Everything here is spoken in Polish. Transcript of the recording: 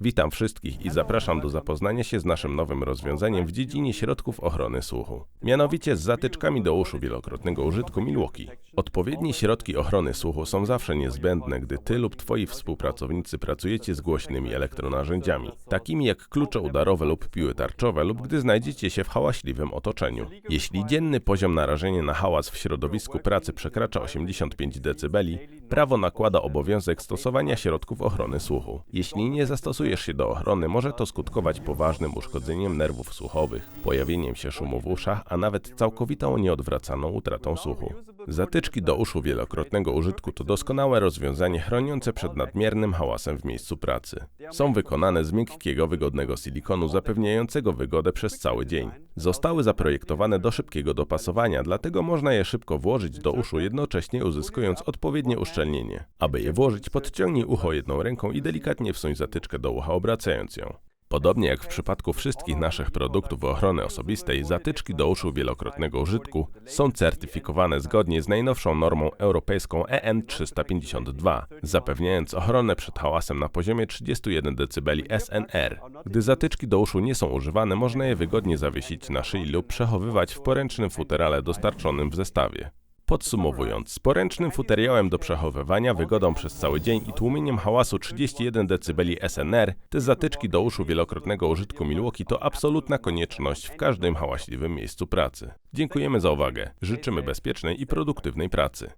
Witam wszystkich i zapraszam do zapoznania się z naszym nowym rozwiązaniem w dziedzinie środków ochrony słuchu. Mianowicie z zatyczkami do uszu wielokrotnego użytku Milwaukee. Odpowiednie środki ochrony słuchu są zawsze niezbędne, gdy ty lub twoi współpracownicy pracujecie z głośnymi elektronarzędziami, takimi jak klucze udarowe lub piły tarczowe lub gdy znajdziecie się w hałaśliwym otoczeniu. Jeśli dzienny poziom narażenia na hałas w środowisku pracy przekracza 85 dB, prawo nakłada obowiązek stosowania środków ochrony słuchu. Jeśli nie zastosujesz się do ochrony, może to skutkować poważnym uszkodzeniem nerwów słuchowych, pojawieniem się szumu w uszach, a nawet całkowitą nieodwracaną utratą słuchu. Zatyczki do uszu wielokrotnego użytku to doskonałe rozwiązanie chroniące przed nadmiernym hałasem w miejscu pracy. Są wykonane z miękkiego, wygodnego silikonu zapewniającego wygodę przez cały dzień. Zostały zaprojektowane do szybkiego dopasowania, dlatego można je szybko włożyć do uszu, jednocześnie uzyskując odpowiednie uszczelnienie. Aby je włożyć, podciągnij ucho jedną ręką i delikatnie wsuń zatyczkę do ucha, obracając ją. Podobnie jak w przypadku wszystkich naszych produktów ochrony osobistej, zatyczki do uszu wielokrotnego użytku są certyfikowane zgodnie z najnowszą normą europejską EN 352, zapewniając ochronę przed hałasem na poziomie 31 dB SNR. Gdy zatyczki do uszu nie są używane, można je wygodnie zawiesić na szyi lub przechowywać w poręcznym futerale dostarczonym w zestawie. Podsumowując, z poręcznym futeriałem do przechowywania, wygodą przez cały dzień i tłumieniem hałasu 31 dB SNR, te zatyczki do uszu wielokrotnego użytku Milwaukee to absolutna konieczność w każdym hałaśliwym miejscu pracy. Dziękujemy za uwagę. Życzymy bezpiecznej i produktywnej pracy.